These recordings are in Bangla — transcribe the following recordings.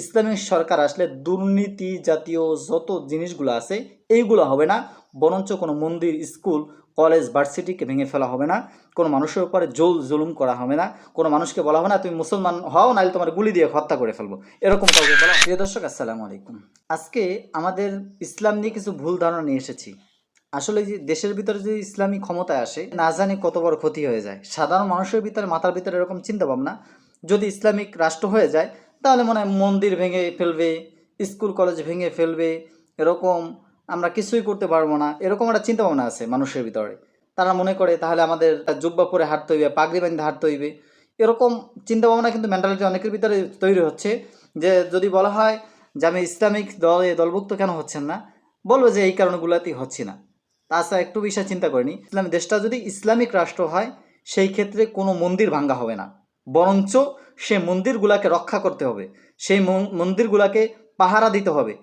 ইসলামিক সরকার আসলে দুর্নীতি জাতীয় যত জিনিসগুলো আছে, এইগুলো হবে না। বরঞ্চ কোনো মন্দির, স্কুল, কলেজ, ভার্সিটিকে ভেঙে ফেলা হবে না। কোনো মানুষের উপরে জোল জুলুম করা হবে না। কোনো মানুষকে বলা হবে না, তুমি মুসলমান হও, নাহলে তোমার গুলি দিয়ে হত্যা করে ফেলব। এরকম কাউকে বলা প্রিয় দর্শক, আসসালামু আলাইকুম। আজকে আমাদের ইসলাম নিয়ে কিছু ভুল ধারণা নিয়ে এসেছি। আসলে যে দেশের ভিতরে যদি ইসলামী ক্ষমতায় আসে, না জানি কত বড় ক্ষতি হয়ে যায়। সাধারণ মানুষের ভিতরে, মাথার ভিতরে এরকম চিন্তা ভাবনা যদি ইসলামিক রাষ্ট্র হয়ে যায় তাহলে মনে হয় মন্দির ভেঙে ফেলবে, স্কুল কলেজ ভেঙে ফেলবে, এরকম আমরা কিছুই করতে পারব না। এরকম একটা চিন্তা ভাবনা আছে মানুষের ভিতরে। তারা মনে করে তাহলে আমাদের জুব্বা পরে হাঁটতে হইবে, পাগড়ি বাঁধতে হাঁটতে হইবে। এরকম চিন্তা ভাবনা কিন্তু মেন্টালিটি অনেকের ভিতরে তৈরি হচ্ছে যে যদি বলা হয় যে আমি ইসলামিক দলে দলভুক্ত কেন হচ্ছেন না? বলব যে এই কারণগুলোতেই হচ্ছে না। তাছাড়া একটু বিষয় চিন্তা করিনি ইসলামী দেশটা যদি ইসলামিক রাষ্ট্র হয়, সেই ক্ষেত্রে কোনো মন্দির ভাঙ্গা হবে না। বরঞ্চ সে মন্দিরগুলাকে রক্ষা করতে হবে। সেই মন- মন্দিরগুলাকে পাহারা দিতে হবে।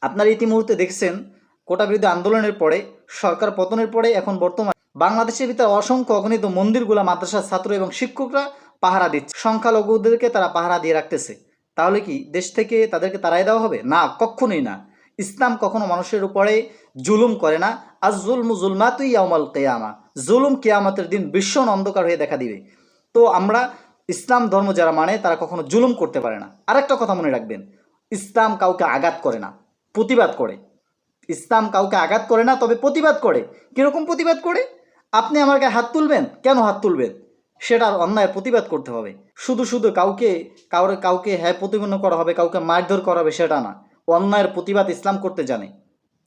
আপনারা ইতিমুহূর্তে দেখছেন কোটা বিরোধী আন্দোলনের পরে, সরকার পতনের পরে এখন বর্তমান বাংলাদেশের ভিতরে অসংখ্য অগণিত মন্দিরগুলা মাদ্রাসার ছাত্র এবং শিক্ষকরা পাহারা দিচ্ছে। সংখ্যালঘুদেরকে তারা পাহারা দিয়ে রাখতেছে। তাহলে কি দেশ থেকে তাদেরকে তাড়াই দেওয়া হবে? না, কখনোই না। ইসলাম কখনো মানুষের উপরে জুলুম করে না। আর জুলমু জুলমাতুই ইয়ামাল কেয়ামা। জুলুম কেয়ামতের দিন ভীষণ অন্ধকার হয়ে দেখা দিবে। তো আমরা ইসলাম ধর্ম যারা মানে তারা কখনো জুলুম করতে পারে না। আরেকটা কথা মনে রাখবেন, ইসলাম কাউকে আঘাত করে না, প্রতিবাদ করে। ইসলাম কাউকে আঘাত করে না, তবে প্রতিবাদ করে। কীরকম প্রতিবাদ করে? আপনি আমার গায়ে হাত তুলবেন? কেন হাত তুলবেন? সেটার অন্যায়ের প্রতিবাদ করতে হবে। শুধু শুধু কাউকে, কাউরে, কাউকে হ্যাঁ প্রতিপন্ন করা হবে, কাউকে মারধর করা হবে, সেটা না। অন্যায়ের প্রতিবাদ ইসলাম করতে জানে,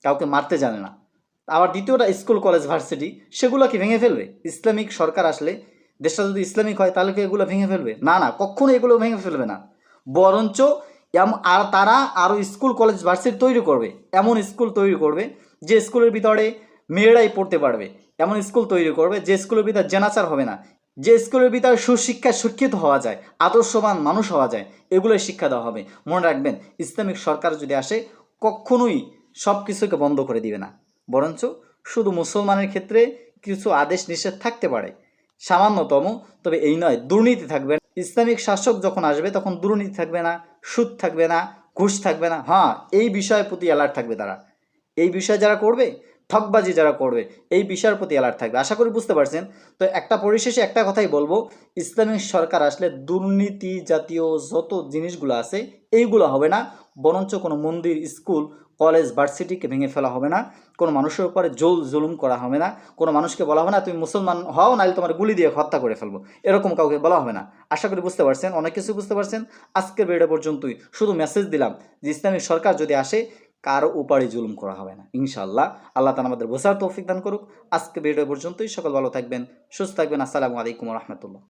কাউকে মারতে জানে না। আবার দ্বিতীয়টা স্কুল, কলেজ, ভার্সিটি সেগুলো কি ভেঙে ফেলবে। ইসলামিক সরকার আসলে দেশটা যদি ইসলামিক হয়, তাহলে কি এগুলো ভেঙে ফেলবে? না না, কখনো এগুলো ভেঙে ফেলবে না। বরঞ্চ আর তারা আরও স্কুল, কলেজ, ভার্সিটি তৈরি করবে। এমন স্কুল তৈরি করবে, যে স্কুলের ভিতরে মেয়েরাই পড়তে পারবে। এমন স্কুল তৈরি করবে, যে স্কুলের ভিতরে জেনাচার হবে না। যে স্কুলের ভিতরে সুশিক্ষায় শিক্ষিত হওয়া যায়, আদর্শবান মানুষ হওয়া যায়, এগুলোই শিক্ষা দেওয়া হবে। মনে রাখবেন, ইসলামিক সরকার যদি আসে, কখনোই সব কিছুকে বন্ধ করে দিবে না। বরঞ্চ শুধু মুসলমানের ক্ষেত্রে কিছু আদেশ নিষেধ থাকতে পারে। সামান্যতম, তবে এই নয়, দুর্নীতি থাকবে না। ইসলামিক শাসক যখন আসবে, তখন দুর্নীতি থাকবে না, সুদ থাকবে না, ঘুষ থাকবে না। হ্যাঁ এই বিষয়ের প্রতি অ্যালার্ট থাকবে তারা। এই বিষয় যারা করবে ঠকবাজি যারা করবে, এই বিষয়ের প্রতি অ্যালার্ট থাকবে। আশা করি বুঝতে পারছেন? তো একটা পরিশেষে একটা কথাই বলব। ইসলামিক সরকার আসলে দুর্নীতি জাতীয় যত জিনিসগুলো আছে, এইগুলো হবে না। বরঞ্চ কোনো মন্দির, স্কুল, কলেজ, ভার্সিটিকে ভেঙে ফেলা হবে না। কোনো মানুষের উপরে জোল, জুলুম করা হবে না। কোনো মানুষকে বলা হবে না, তুমি মুসলমান হও নাহলে তোমার গুলি দিয়ে হত্যা করে ফেলব। এরকম কাউকে বলা হবে না। আশা করি বুঝতে পারছেন, অনেক কিছু বুঝতে পারছেন। আজকের ভিডিও পর্যন্তই। শুধু মেসেজ দিলাম যে ইসলামিক সরকার যদি আসে, কারও উপারে জুলুম করা হবে না। ইনশাল্লাহ আল্লাহ তালা আমাদের বোঝার তৌফিক দান করুক। আজকে ভিডিও পর্যন্তই। সকল ভালো থাকবেন, সুস্থ থাকবেন। আসসালামু আলাইকুম রহমতুল্লাহ।